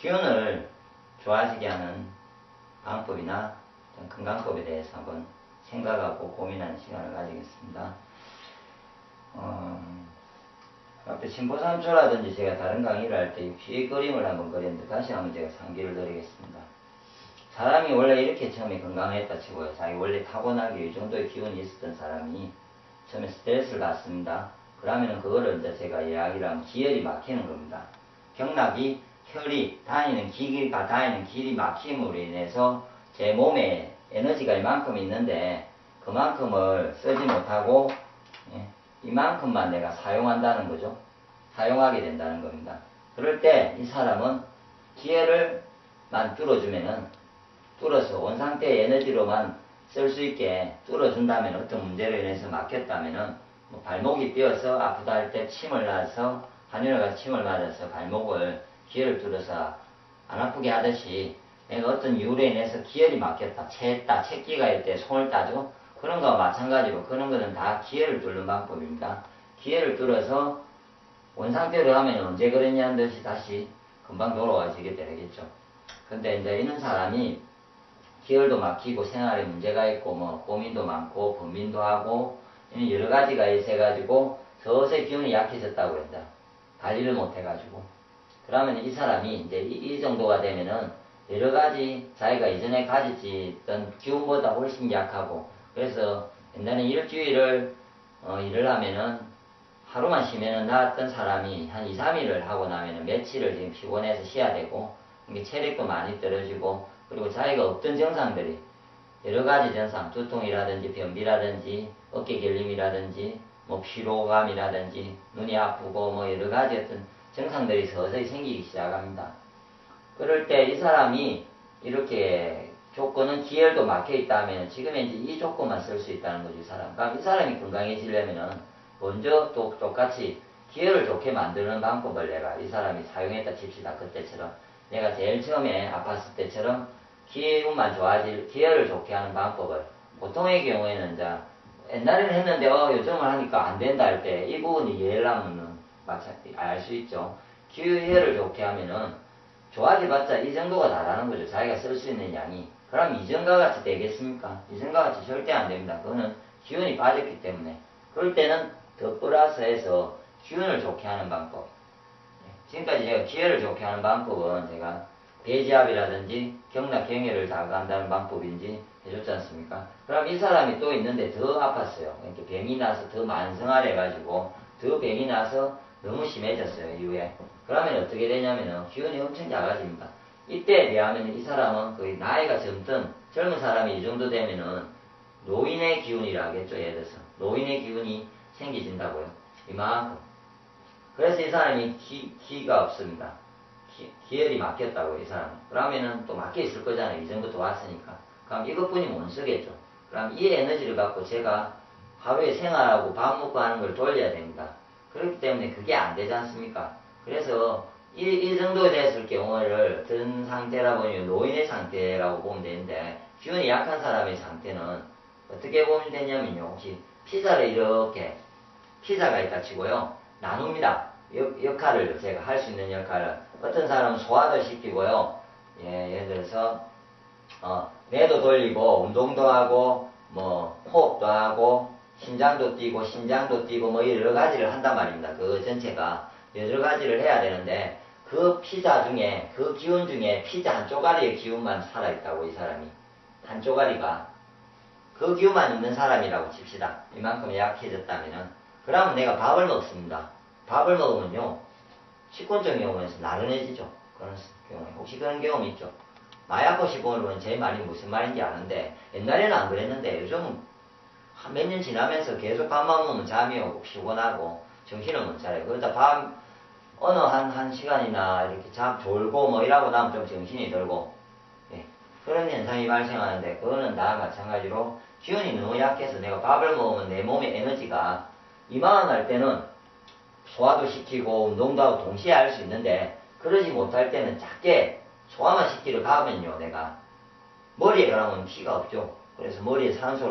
기운을 좋아지게 하는 방법이나 건강법에 대해서 한번 생각하고 고민하는 시간을 가지겠습니다. 어, 앞에 신보삼초라든지 제가 다른 강의를 할 때 귀에 그림을 한번 그렸는데 다시 한번 제가 상기를 드리겠습니다. 사람이 원래 이렇게 처음에 건강했다 치고요. 자기 원래 타고나게 이 정도의 기운이 있었던 사람이 처음에 스트레스를 받습니다. 그러면 그거를 이제 제가 이야기를 하면 기혈이 막히는 겁니다. 경락이 혈이 다니는 길이가 다니는 길이 막힘으로 인해서 제 몸에 에너지가 이만큼 있는데 그만큼을 쓰지 못하고 예, 이만큼만 내가 사용한다는 거죠. 사용하게 된다는 겁니다. 그럴 때 이 사람은 기회를만 뚫어주면은 뚫어서 원상태의 에너지로만 쓸 수 있게 뚫어준다면 어떤 문제로 인해서 막혔다면은 뭐 발목이 삐어서 아프다 할 때 침을 놔서 한의원에 가서 침을 맞아서 발목을 기회를 뚫어서 안 아프게 하듯이 내가 어떤 이유로 인해서 기혈이 막혔다, 채했다, 채기가 있을 때 손을 따죠. 그런 거와 마찬가지로 그런 거는 다 기회를 뚫는 방법입니다. 기회를 뚫어서 원상태로 하면 언제 그랬냐는 듯이 다시 금방 돌아와지게 되겠죠. 근데 이제 이런 사람이 기혈도 막히고 생활에 문제가 있고 뭐 고민도 많고 범민도 하고 여러 가지가 있어가지고 서서히 기운이 약해졌다고 한다. 관리를 못해가지고 그러면 이 사람이 이제 이, 이 정도가 되면은 여러 가지 자기가 이전에 가지던 기운보다 훨씬 약하고 그래서 옛날에 일주일을 어, 일을 하면은 하루만 쉬면은 나았던 사람이 한 2, 3일을 하고 나면은 며칠을 지금 피곤해서 쉬어야 되고 이게 체력도 많이 떨어지고 그리고 자기가 없던 증상들이 여러 가지 증상, 두통이라든지 변비라든지 어깨 결림이라든지 뭐 피로감이라든지 눈이 아프고 뭐 여러 가지 어떤 증상들이 서서히 생기기 시작합니다. 그럴 때 이 사람이 이렇게 조건은 기혈도 막혀 있다면 지금 이제 이 조건만 쓸 수 있다는 이 사람. 그럼 이 사람이 건강해지려면은 먼저 또 똑같이 기혈을 좋게 만드는 방법을 내가 이 사람이 사용했다 칩시다, 그때처럼. 내가 제일 처음에 아팠을 때처럼 기운만 좋아질, 기혈을 좋게 하는 방법을 보통의 경우에는 이제 옛날에는 했는데 어 요즘은 하니까 안 된다 할 때 이 부분이 이해를 하면은 마찬가지 알수 있죠. 기회를 좋게 하면은 좋아져봤자 이 정도가 다라는 거죠. 자기가 쓸 수 있는 양이. 그럼 이전과 같이 되겠습니까? 이전과 같이 절대 안 됩니다. 그거는 기운이 빠졌기 때문에. 그럴 때는 더 플러스해서 기운을 좋게 하는 방법. 예, 지금까지 제가 기회를 좋게 하는 방법은 제가 배지압이라든지 경락 경혈을 다가간다는 방법인지 해줬지 않습니까? 그럼 이 사람이 또 있는데 더 아팠어요. 이렇게 병이 나서 더 만성화해가지고 더 병이 나서 너무 심해졌어요, 이후에. 그러면 어떻게 되냐면은 기운이 엄청 작아집니다. 이때에 비하면 이 사람은 거의 나이가 젊든 젊은 사람이 이 정도 되면은 노인의 기운이라 하겠죠, 예를 들어서. 노인의 기운이 생기진다고요. 이만큼. 그래서 이 사람이 기, 기가 없습니다. 기, 기혈이 막혔다고, 이 사람은. 그러면은 또 막혀 있을 거잖아요. 이전부터 왔으니까. 그럼 이것뿐이 못 쓰겠죠. 그럼 이 에너지를 갖고 제가 하루에 생활하고 밥 먹고 하는 걸 돌려야 됩니다. 그렇기 때문에 그게 안 되지 않습니까? 그래서 이, 이 정도 됐을 경우를 든 상태라 보면 노인의 상태라고 보면 되는데 기운이 약한 사람의 상태는 어떻게 보면 되냐면요. 혹시 피자를 이렇게 피자가 있다 치고요. 나눕니다. 역, 역할을 제가 할 수 있는 역할을 어떤 사람은 소화도 시키고요. 예, 예를 들어서 어, 뇌도 돌리고 운동도 하고 뭐 호흡도 하고 심장도 뛰고 심장도 뛰고 뭐 여러 가지를 한단 말입니다. 그 전체가 여러 가지를 해야 되는데 그 피자 중에 그 기운 중에 피자 한 쪼가리의 기운만 살아있다고 이 사람이 한 쪼가리가 그 기운만 있는 사람이라고 칩시다. 이만큼 약해졌다면은 그러면 내가 밥을 먹습니다. 밥을 먹으면요 식곤증 경우에서 나른해지죠. 그런 경우에 혹시 그런 경험 있죠? 마약 호시본으로는 제 말이 무슨 말인지 아는데 옛날에는 안 그랬는데 요즘 몇 년 지나면서 계속 밥만 먹으면 잠이 오고 피곤하고 정신을 못 차려요. 그러다 밤 어느 한, 한 시간이나 이렇게 잠 졸고 뭐 이러고 나면 좀 정신이 들고 예. 그런 현상이 발생하는데 그거는 나와 마찬가지로 기운이 너무 약해서 내가 밥을 먹으면 내 몸의 에너지가 이만할 때는 소화도 시키고 운동도 하고 동시에 할 수 있는데 그러지 못할 때는 작게 소화만 시키러 가면요 내가 머리에 가면 피가 없죠. 그래서 머리에 산소를